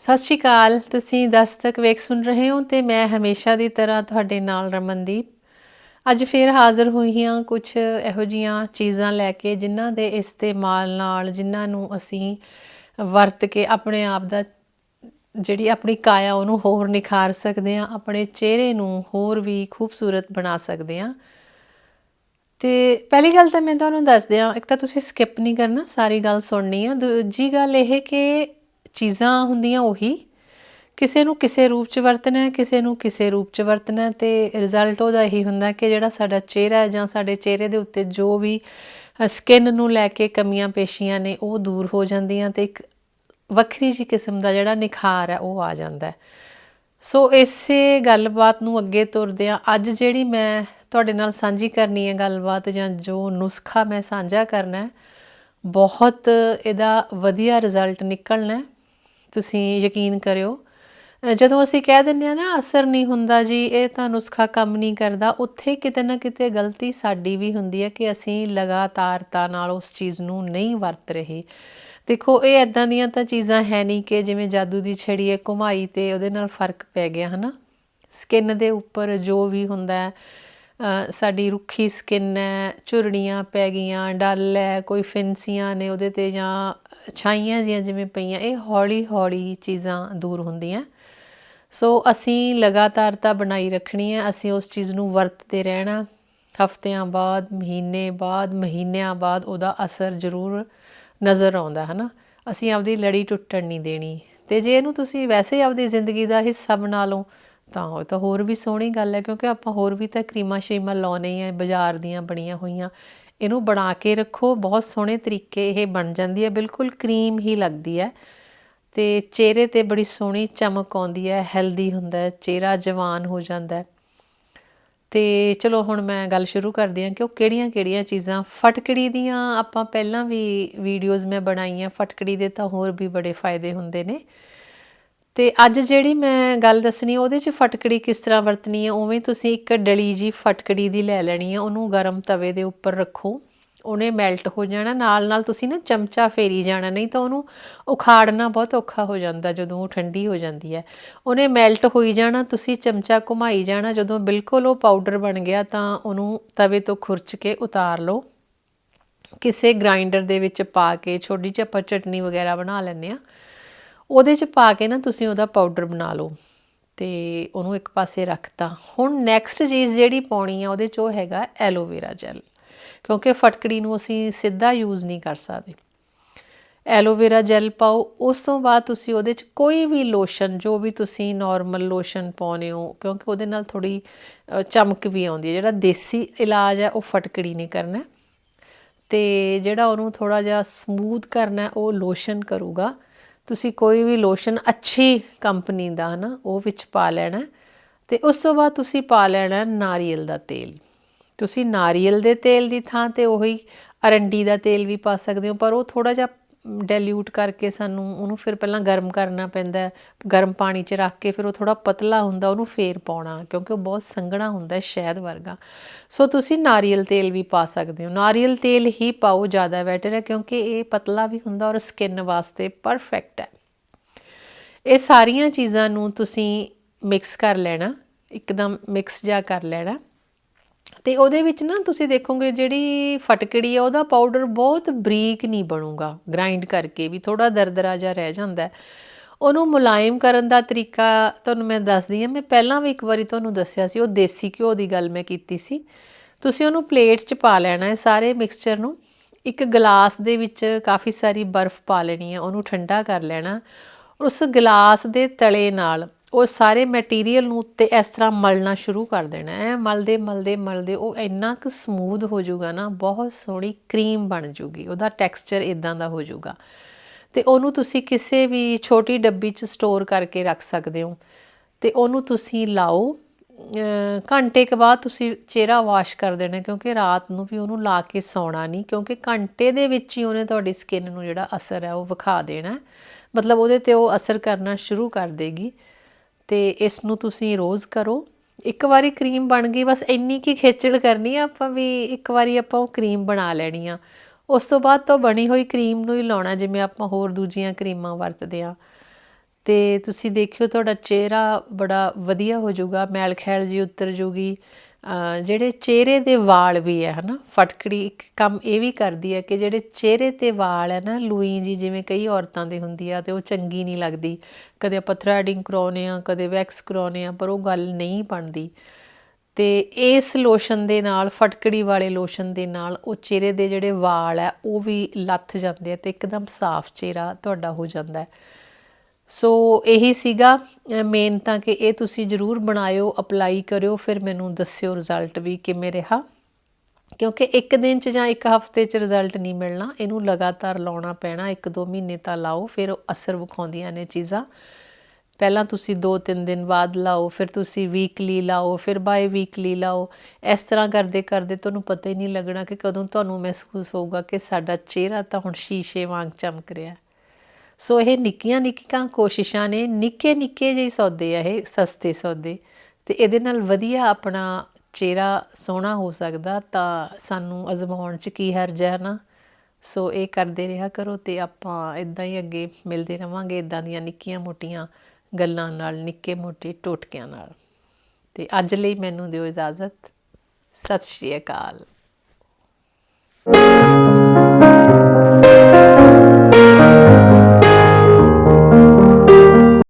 ਸਤਿ ਸ਼੍ਰੀ ਅਕਾਲ। ਤੁਸੀਂ ਦਸਤਕ ਵੇਖ ਸੁਣ ਰਹੇ ਹੋ ਤੇ ਮੈਂ ਹਮੇਸ਼ਾ ਦੀ ਤਰ੍ਹਾਂ ਤੁਹਾਡੇ ਨਾਲ ਰਮਨਦੀਪ। ਅੱਜ ਫੇਰ ਹਾਜ਼ਰ ਹੋਈ ਹਾਂ ਕੁਝ ਇਹੋ ਜੀਆਂ ਚੀਜ਼ਾਂ ਲੈ ਕੇ ਜਿਨ੍ਹਾਂ ਦੇ ਇਸਤੇਮਾਲ ਨਾਲ, ਜਿਨ੍ਹਾਂ ਨੂੰ ਅਸੀਂ ਵਰਤ ਕੇ ਆਪਣੇ ਆਪ ਦਾ ਜਿਹੜੀ ਆਪਣੀ ਕਾਇਆ ਉਹਨੂੰ ਹੋਰ ਨਿਖਾਰ ਸਕਦੇ ਹਾਂ, ਆਪਣੇ ਚਿਹਰੇ ਨੂੰ ਹੋਰ ਵੀ ਖੂਬਸੂਰਤ ਬਣਾ ਸਕਦੇ ਹਾਂ। ਤੇ ਪਹਿਲੀ ਗੱਲ ਤਾਂ ਮੈਂ ਤੁਹਾਨੂੰ ਦੱਸ ਦਿਆਂ, ਇੱਕ ਤਾਂ ਤੁਸੀਂ ਸਕਿਪ ਨਹੀਂ ਕਰਨਾ, ਸਾਰੀ ਗੱਲ ਸੁਣਨੀ ਆ। ਦੂਜੀ ਗੱਲ ਇਹ ਕਿ ਚੀਜ਼ਾਂ ਹੁੰਦੀਆਂ ਉਹੀ। ਕਿਸੇ ਨੂੰ ਕਿਸੇ ਰੂਪ ਚ ਵਰਤਣਾ ਹੈ ਕਿਸੇ ਨੂੰ ਕਿਸੇ ਰੂਪ ਚ ਵਰਤਣਾ ਹੈ ਤੇ ਰਿਜ਼ਲਟ ਉਹਦਾ ਇਹੀ ਹੁੰਦਾ ਕਿ ਜਿਹੜਾ ਸਾਡਾ ਚਿਹਰਾ ਹੈ ਜਾਂ ਸਾਡੇ ਚਿਹਰੇ ਦੇ ਉੱਤੇ ਜੋ ਵੀ ਸਕਿਨ ਨੂੰ ਲੈ ਕੇ ਕਮੀਆਂ ਪੇਸ਼ੀਆਂ ਨੇ ਉਹ ਦੂਰ ਹੋ ਜਾਂਦੀਆਂ ਤੇ ਇੱਕ ਵੱਖਰੀ ਜੀ ਕਿਸਮ ਦਾ ਜਿਹੜਾ ਨਿਖਾਰ ਹੈ ਉਹ ਆ ਜਾਂਦਾ ਸੋ ਇਸੇ ਗੱਲਬਾਤ ਨੂੰ ਅੱਗੇ ਤੁਰਦਿਆਂ ਅੱਜ ਜਿਹੜੀ ਮੈਂ ਤੁਹਾਡੇ ਨਾਲ ਸਾਂਝੀ ਕਰਨੀ ਹੈ ਗੱਲਬਾਤ ਜਾਂ ਜੋ ਨੁਸਖਾ ਮੈਂ ਸਾਂਝਾ ਕਰਨਾ ਹੈ, ਬਹੁਤ ਇਹਦਾ ਵਧੀਆ ਰਿਜ਼ਲਟ ਨਿਕਲਣਾ ਤੁਸੀਂ ਯਕੀਨ ਕਰਿਓ। ਜਦੋਂ ਅਸੀਂ ਕਹਿ ਦਿੰਦੇ ਆ ਨਾ, ਅਸਰ ਨਹੀਂ ਹੁੰਦਾ ਜੀ, ਇਹ ਤਾਂ ਨੁਸਖਾ ਕੰਮ ਨਹੀਂ ਕਰਦਾ, ਉੱਥੇ ਕਿਤੇ ਨਾ ਕਿਤੇ ਗਲਤੀ ਸਾਡੀ ਵੀ ਹੁੰਦੀ ਹੈ ਕਿ ਅਸੀਂ ਲਗਾਤਾਰਤਾ ਨਾਲ ਉਸ ਚੀਜ਼ ਨੂੰ ਨਹੀਂ ਵਰਤ ਰਹੇ। ਦੇਖੋ, ਇਹ ਐਦਾਂ ਦੀਆਂ ਤਾਂ ਚੀਜ਼ਾਂ ਹੈ ਨਹੀਂ ਕਿ ਜਿਵੇਂ ਜਾਦੂ ਦੀ ਛੜੀ ਹੈ, ਘੁਮਾਈ ਤੇ ਉਹਦੇ ਨਾਲ ਫ਼ਰਕ ਪੈ ਗਿਆ, ਹਨਾ? ਸਕਿਨ ਦੇ ਉੱਪਰ ਜੋ ਵੀ ਹੁੰਦਾ ਹੈ ਸਾਡੀ ਰੁੱਖੀ ਸਕਿਨ ਹੈ, ਝੁਰੜੀਆਂ ਪੈ ਗਈਆਂ, ਡੱਲ ਹੈ, ਕੋਈ ਫਿੰਸੀਆਂ ਨੇ ਉਹਦੇ ਤੇ ਜਾਂ ਛਾਈਆਂ ਜੀਆਂ ਜਿਵੇਂ ਪਈਆਂ, ਇਹ ਹੌਲੀ ਹੌਲੀ ਚੀਜ਼ਾਂ ਦੂਰ ਹੁੰਦੀਆਂ। ਸੋ ਅਸੀਂ ਲਗਾਤਾਰਤਾ ਬਣਾਈ ਰੱਖਣੀ ਹੈ, ਅਸੀਂ ਉਸ ਚੀਜ਼ ਨੂੰ ਵਰਤਦੇ ਰਹਿਣਾ। ਹਫ਼ਤਿਆਂ ਬਾਅਦ, ਮਹੀਨੇ ਬਾਅਦ, ਮਹੀਨਿਆਂ ਬਾਅਦ ਉਹਦਾ ਅਸਰ ਜ਼ਰੂਰ ਨਜ਼ਰ ਆਉਂਦਾ ਹੈ ਨਾ ਅਸੀਂ ਆਪਦੀ ਲੜੀ ਟੁੱਟਣ ਨਹੀਂ ਦੇਣੀ। ਤੇ ਜੇ ਇਹਨੂੰ ਤੁਸੀਂ ਵੈਸੇ ਆਪਦੀ ਜ਼ਿੰਦਗੀ ਦਾ ਹਿੱਸਾ ਬਣਾ ਲਓ ਤਾਂ ਉਹ ਤਾਂ ਹੋਰ ਵੀ ਸੋਹਣੀ ਗੱਲ ਹੈ, ਕਿਉਂਕਿ ਆਪਾਂ ਹੋਰ ਵੀ ਤਾਂ ਕਰੀਮਾਂ ਸ਼ਰੀਮਾਂ ਲਾਉਣੇ ਆ, ਬਾਜ਼ਾਰ ਦੀਆਂ ਬਣੀਆਂ ਹੋਈਆਂ। ਇਹਨੂੰ ਬਣਾ ਕੇ ਰੱਖੋ, ਬਹੁਤ ਸੋਹਣੇ ਤਰੀਕੇ ਇਹ ਬਣ ਜਾਂਦੀ ਹੈ, ਬਿਲਕੁਲ ਕਰੀਮ ਹੀ ਲੱਗਦੀ ਹੈ। ਤੇ ਚਿਹਰੇ ਤੇ ਬੜੀ ਸੋਹਣੀ ਚਮਕ ਆਉਂਦੀ ਹੈ, ਹੈਲਦੀ ਹੁੰਦਾ ਹੈ, ਚਿਹਰਾ ਜਵਾਨ ਹੋ ਜਾਂਦਾ ਹੈ। ਤੇ ਚਲੋ ਹੁਣ ਮੈਂ ਗੱਲ ਸ਼ੁਰੂ ਕਰਦੀ ਹਾਂ ਕਿ ਉਹ ਕਿਹੜੀਆਂ-ਕਿਹੜੀਆਂ ਚੀਜ਼ਾਂ, ਫਟਕੜੀ ਦੀਆਂ ਆਪਾਂ ਪਹਿਲਾਂ ਵੀ ਵੀਡੀਓਜ਼ ਮੈਂ ਬਣਾਈਆਂ, ਫਟਕੜੀ ਦੇ ਤਾਂ ਹੋਰ ਵੀ ਬੜੇ ਫਾਇਦੇ ਹੁੰਦੇ ਨੇ। ਤੇ ਅੱਜ ਜਿਹੜੀ ਮੈਂ ਗੱਲ ਦੱਸਣੀ, ਉਹਦੇ 'ਚ ਫਟਕੜੀ ਕਿਸ ਤਰ੍ਹਾਂ ਵਰਤਣੀ ਹੈ, ਉਵੇਂ ਤੁਸੀਂ ਇੱਕ ਡਲੀ ਜੀ ਫਟਕੜੀ ਦੀ ਲੈ ਲੈਣੀ ਹੈ, ਉਹਨੂੰ ਗਰਮ ਤਵੇ ਦੇ ਉੱਪਰ ਰੱਖੋ, ਉਹਨੇ ਮੈਲਟ ਹੋ ਜਾਣਾ, ਨਾਲ ਨਾਲ ਤੁਸੀਂ ਨਾ ਚਮਚਾ ਫੇਰੀ ਜਾਣਾ, ਨਹੀਂ ਤਾਂ ਉਹਨੂੰ ਉਖਾੜਨਾ ਬਹੁਤ ਔਖਾ ਹੋ ਜਾਂਦਾ ਜਦੋਂ ਉਹ ਠੰਡੀ ਹੋ ਜਾਂਦੀ ਹੈ। ਉਹਨੇ ਮੈਲਟ ਹੋਈ ਜਾਣਾ, ਤੁਸੀਂ ਚਮਚਾ ਘੁਮਾਈ ਜਾਣਾ, ਜਦੋਂ ਬਿਲਕੁਲ ਉਹ ਪਾਊਡਰ ਬਣ ਗਿਆ ਤਾਂ ਉਹਨੂੰ ਤਵੇ ਤੋਂ ਖੁਰਚ ਕੇ ਉਤਾਰ ਲਓ। ਕਿਸੇ ਗ੍ਰਾਈਂਡਰ ਦੇ ਵਿੱਚ ਪਾ ਕੇ, ਛੋਟੀ ਜਿਹੀ ਆਪਾਂ ਚਟਨੀ ਵਗੈਰਾ ਬਣਾ ਲੈਂਦੇ ਆ ਉਹਦੇ 'ਚ ਪਾ ਕੇ ਨਾ ਤੁਸੀਂ ਉਹਦਾ ਪਾਊਡਰ ਬਣਾ ਲਓ ਤੇ ਉਹਨੂੰ ਇੱਕ ਪਾਸੇ ਰੱਖਤਾ। ਹੁਣ ਨੈਕਸਟ ਚੀਜ਼ ਜਿਹੜੀ ਪਾਉਣੀ ਆ ਉਹਦੇ 'ਚ ਉਹ ਹੈਗਾ ਐਲੋਵੇਰਾ ਜੈਲ ਕਿਉਂਕਿ ਫਟਕੜੀ ਨੂੰ ਅਸੀਂ ਸਿੱਧਾ ਯੂਜ਼ ਨਹੀਂ ਕਰ ਸਕਦੇ। ਐਲੋਵੇਰਾ ਜੈਲ ਪਾਓ, ਉਸ ਤੋਂ ਬਾਅਦ ਤੁਸੀਂ ਉਹਦੇ 'ਚ ਕੋਈ ਵੀ ਲੋਸ਼ਨ ਜੋ ਵੀ ਤੁਸੀਂ ਨਾਰਮਲ ਲੋਸ਼ਨ ਪਾਉਨੇ ਹੋ, ਕਿਉਂਕਿ ਉਹਦੇ ਨਾਲ ਥੋੜੀ ਚਮਕ ਵੀ ਆਉਂਦੀ ਹੈ। ਜਿਹੜਾ ਦੇਸੀ ਇਲਾਜ ਹੈ ਉਹ ਫਟਕੜੀ ਨੇ ਕਰਨਾ ਤੇ ਜਿਹੜਾ ਉਹਨੂੰ ਥੋੜਾ ਜਿਹਾ ਸਮੂਥ ਕਰਨਾ ਉਹ ਲੋਸ਼ਨ ਕਰੂਗਾ। ਤੁਸੀਂ ਕੋਈ ਵੀ ਲੋਸ਼ਨ ਅੱਛੀ ਕੰਪਨੀ ਦਾ ਹਨਾ, ਉਹ ਵਿੱਚ ਪਾ ਲੈਣਾ ਤੇ ਉਸ ਤੋਂ ਬਾਅਦ ਤੁਸੀਂ ਪਾ ਲੈਣਾ ਨਾਰੀਅਲ ਦਾ ਤੇਲ। ਤੁਸੀਂ ਨਾਰੀਅਲ ਦੇ ਤੇਲ ਦੀ ਥਾਂ ਤੇ ਉਹੀ ਅਰੰਡੀ ਦਾ ਤੇਲ ਵੀ ਪਾ ਸਕਦੇ ਹੋ, ਪਰ ਉਹ ਥੋੜਾ ਜਿਹਾ ਡੈਲਿਊਟ ਕਰਕੇ ਸਾਨੂੰ ਉਹਨੂੰ ਫਿਰ ਪਹਿਲਾਂ ਗਰਮ ਕਰਨਾ ਪੈਂਦਾ ਗਰਮ ਪਾਣੀ 'ਚ ਰੱਖ ਕੇ ਫਿਰ ਉਹ ਥੋੜਾ ਪਤਲਾ ਹੁੰਦਾ, ਉਹਨੂੰ ਫੇਰ ਪਾਉਣਾ, ਕਿਉਂਕਿ ਉਹ ਬਹੁਤ ਸੰਘਣਾ ਹੁੰਦਾ ਸ਼ਹਿਦ ਵਰਗਾ। ਸੋ ਤੁਸੀਂ ਨਾਰੀਅਲ ਤੇਲ ਵੀ ਪਾ ਸਕਦੇ ਹੋ। ਨਾਰੀਅਲ ਤੇਲ ਹੀ ਪਾਓ ਜ਼ਿਆਦਾ ਬੈਟਰ ਹੈ, ਕਿਉਂਕਿ ਇਹ ਪਤਲਾ ਵੀ ਹੁੰਦਾ ਔਰ ਸਕਿਨ ਵਾਸਤੇ ਪਰਫੈਕਟ ਹੈ। ਇਹ ਸਾਰੀਆਂ ਚੀਜ਼ਾਂ ਨੂੰ ਤੁਸੀਂ ਮਿਕਸ ਕਰ ਲੈਣਾ, ਇੱਕਦਮ ਮਿਕਸ ਜਾ ਕਰ ਲੈਣਾ। ਤੇ ਉਹਦੇ ਵਿੱਚ ਨਾ ਤੁਸੀਂ ਦੇਖੋਗੇ ਜਿਹੜੀ ਫਟਕੜੀ ਆ, ਉਹਦਾ ਪਾਊਡਰ ਬਹੁਤ ਬਰੀਕ ਨਹੀਂ ਬਣੂਗਾ। ਗ੍ਰਾਈਂਡ ਕਰਕੇ ਵੀ ਥੋੜਾ ਦਰਦਰਾ ਜਿਹਾ ਰਹਿ ਜਾਂਦਾ ਹੈ। ਉਹਨੂੰ ਮੁਲਾਇਮ ਕਰਨ ਦਾ ਤਰੀਕਾ ਤੁਹਾਨੂੰ ਮੈਂ ਦੱਸਦੀ ਹਾਂ। ਮੈਂ ਪਹਿਲਾਂ ਵੀ ਇੱਕ ਵਾਰੀ ਤੁਹਾਨੂੰ ਦੱਸਿਆ ਸੀ, ਉਹ ਦੇਸੀ ਘਿਓ ਦੀ ਗੱਲ ਮੈਂ ਕੀਤੀ ਸੀ। ਤੁਸੀਂ ਉਹਨੂੰ ਪਲੇਟ 'ਚ ਪਾ ਲੈਣਾ ਹੈ ਸਾਰੇ ਮਿਕਸਚਰ ਨੂੰ। ਇੱਕ ਗਲਾਸ ਦੇ ਵਿੱਚ ਕਾਫੀ ਸਾਰੀ ਬਰਫ਼ ਪਾ ਲੈਣੀ ਹੈ, ਉਹਨੂੰ ਠੰਡਾ ਕਰ ਲੈਣਾ। ਉਸ ਗਲਾਸ ਦੇ ਤਲੇ ਨਾਲ ਉਹ ਸਾਰੇ ਮਟੀਰੀਅਲ ਨੂੰ ਉੱਤੇ ਇਸ ਤਰ੍ਹਾਂ ਮਲਣਾ ਸ਼ੁਰੂ ਕਰ ਦੇਣਾ ਹੈ। ਮਲਦੇ ਮਲਦੇ ਮਲਦੇ ਉਹ ਇੰਨਾ ਕੁ ਸਮੂਥ ਹੋ ਜਾਊਗਾ ਨਾ, ਬਹੁਤ ਸੋਹਣੀ ਕਰੀਮ ਬਣ ਜੂਗੀ ਉਹਦਾ ਟੈਕਸਚਰ ਇਦਾਂ ਦਾ ਹੋ ਜਾਊਗਾ। ਤੇ ਉਹਨੂੰ ਤੁਸੀਂ ਕਿਸੇ ਵੀ ਛੋਟੀ ਡੱਬੀ 'ਚ ਸਟੋਰ ਕਰਕੇ ਰੱਖ ਸਕਦੇ ਹੋ। ਤੇ ਉਹਨੂੰ ਤੁਸੀਂ ਲਾਓ। ਘੰਟੇ ਕੁ ਬਾਅਦ ਤੁਸੀਂ ਚਿਹਰਾ ਵਾਸ਼ ਕਰ ਦੇਣਾ, ਕਿਉਂਕਿ ਰਾਤ ਨੂੰ ਵੀ ਉਹਨੂੰ ਲਾ ਕੇ ਸੌਣਾ ਨਹੀਂ, ਕਿਉਂਕਿ ਘੰਟੇ ਦੇ ਵਿੱਚ ਹੀ ਉਹਨੇ ਤੁਹਾਡੀ ਸਕਿਨ ਨੂੰ ਜਿਹੜਾ ਅਸਰ ਹੈ ਉਹ ਵਿਖਾ ਦੇਣਾ ਮਤਲਬ ਉਹਦੇ ਤੇ ਉਹ ਅਸਰ ਕਰਨਾ ਸ਼ੁਰੂ ਕਰ ਦੇਗੀ। ਤੇ ਇਸ ਨੂੰ ਤੁਸੀਂ ਰੋਜ਼ ਕਰੋ। ਇੱਕ ਵਾਰੀ ਕਰੀਮ ਬਣ ਗਈ, ਬਸ ਇੰਨੀ ਕੀ ਖੇਚਲ ਕਰਨੀ ਆ ਆਪਾਂ ਵੀ ਇੱਕ ਵਾਰੀ ਆਪਾਂ ਉਹ ਕਰੀਮ ਬਣਾ ਲੈਣੀ ਆ। ਉਸ ਤੋਂ ਬਾਅਦ ਤੋਂ ਬਣੀ ਹੋਈ ਕਰੀਮ ਨੂੰ ਹੀ ਲਾਉਣਾ, ਜਿਵੇਂ ਆਪਾਂ ਹੋਰ ਦੂਜੀਆਂ ਕਰੀਮਾਂ ਵਰਤਦੇ ਆ। ਤੇ ਤੁਸੀਂ ਦੇਖਿਓ ਤੁਹਾਡਾ ਚਿਹਰਾ ਬੜਾ ਵਧੀਆ ਹੋ ਜਾਊਗਾ ਮੈਲ ਖੈਲ ਜੀ ਉਤਰ ਜੂਗੀ ਜਿਹੜੇ ਚਿਹਰੇ ਦੇ ਵਾਲ ਵੀ ਹੈ, ਹਨਾ? ਫਟਕੜੀ ਇੱਕ ਕੰਮ ਇਹ ਵੀ ਕਰਦੀ ਹੈ ਕਿ ਜਿਹੜੇ ਚਿਹਰੇ ਤੇ ਵਾਲ ਹੈ ਨਾ, ਲੂਈ ਜੀ ਜਿਵੇਂ ਕਈ ਔਰਤਾਂ ਦੇ ਹੁੰਦੀ ਆ ਤੇ ਉਹ ਚੰਗੀ ਨਹੀਂ ਲੱਗਦੀ। ਕਦੇ ਆਪਾਂ ਥਰੈਡਿੰਗ ਕਰਾਉਨੇ ਆ ਕਦੇ ਵੈਕਸ ਕਰਾਉਨੇ ਆ ਪਰ ਉਹ ਗੱਲ ਨਹੀਂ ਬਣਦੀ। ਤੇ ਇਸ ਲੋਸ਼ਨ ਦੇ ਨਾਲ, ਫਟਕੜੀ ਵਾਲੇ ਲੋਸ਼ਨ ਦੇ ਨਾਲ ਉਹ ਚਿਹਰੇ ਦੇ ਜਿਹੜੇ ਵਾਲ ਹੈ, ਉਹ ਵੀ ਲੱਥ ਜਾਂਦੇ ਆ ਤੇ ਇੱਕਦਮ ਸਾਫ਼ ਚਿਹਰਾ ਤੁਹਾਡਾ ਹੋ ਜਾਂਦਾ ਹੈ। ਸੋ ਇਹੀ ਸੀਗਾ ਮੇਨ ਤਾਂ ਕਿ ਇਹ ਤੁਸੀਂ ਜਰੂਰ ਬਣਾਇਓ ਅਪਲਾਈ ਕਰਿਓ, ਫਿਰ ਮੈਨੂੰ ਦੱਸਿਓ ਰਿਜ਼ਲਟ ਵੀ ਕਿਵੇਂ ਰਿਹਾ। ਕਿਉਂਕਿ ਇੱਕ ਦਿਨ ਚ ਜਾਂ ਇੱਕ ਹਫ਼ਤੇ ਚ ਰਿਜ਼ਲਟ ਨਹੀਂ ਮਿਲਣਾ, ਇਹਨੂੰ ਲਗਾਤਾਰ ਲਾਉਣਾ ਪੈਣਾ ਇੱਕ ਦੋ ਮਹੀਨੇ ਤਾਂ ਲਾਓ, ਫਿਰ ਉਹ ਅਸਰ ਵਿਖਾਉਂਦੀਆਂ ਨੇ ਚੀਜ਼ਾਂ। ਪਹਿਲਾਂ ਤੁਸੀਂ 2-3 ਦਿਨ ਬਾਅਦ ਲਾਓ, ਫਿਰ ਤੁਸੀਂ ਵੀਕਲੀ ਲਾਓ, ਫਿਰ ਬਾਈ ਵੀਕਲੀ ਲਾਓ। ਇਸ ਤਰ੍ਹਾਂ ਕਰਦੇ ਕਰਦੇ ਤੁਹਾਨੂੰ ਪਤਾ ਹੀ ਨਹੀਂ ਲੱਗਣਾ ਕਿ ਕਦੋਂ ਤੁਹਾਨੂੰ ਮਹਿਸੂਸ ਹੋਊਗਾ ਕਿ ਸਾਡਾ ਚਿਹਰਾ ਤਾਂ ਹੁਣ ਸ਼ੀਸ਼ੇ ਵਾਂਗ ਚਮਕ ਰਿਹਾ। ਹੈ ਸੋ ਇਹ ਨਿੱਕੀਆਂ ਨਿੱਕੀਆਂ ਕੋਸ਼ਿਸ਼ਾਂ ਨੇ ਨਿੱਕੇ ਨਿੱਕੇ ਜਿਹੇ ਸੌਦੇ ਆ ਇਹ, ਸਸਤੇ ਸੌਦੇ। ਤੇ ਇਹਦੇ ਨਾਲ ਵਧੀਆ ਆਪਣਾ ਚਿਹਰਾ ਸੋਹਣਾ ਹੋ ਸਕਦਾ ਤਾਂ ਸਾਨੂੰ ਅਜ਼ਮਾਉਣ ਚ ਕੀ ਹਰਜ ਹੈ ਨਾ ਸੋ ਇਹ ਕਰਦੇ ਰਿਹਾ ਕਰੋ ਤੇ ਆਪਾਂ ਇਦਾਂ ਹੀ ਅੱਗੇ ਮਿਲਦੇ ਰਵਾਂਗੇ ਇਦਾਂ ਦੀਆਂ ਨਿੱਕੀਆਂ ਮੋਟੀਆਂ ਗੱਲਾਂ ਨਾਲ, ਨਿੱਕੇ ਮੋਟੇ ਟੋਟਕਿਆਂ ਨਾਲ। ਤੇ ਅੱਜ ਲਈ ਮੈਨੂੰ ਦਿਓ ਇਜਾਜ਼ਤ। ਸਤਿ ਸ਼੍ਰੀ ਅਕਾਲ।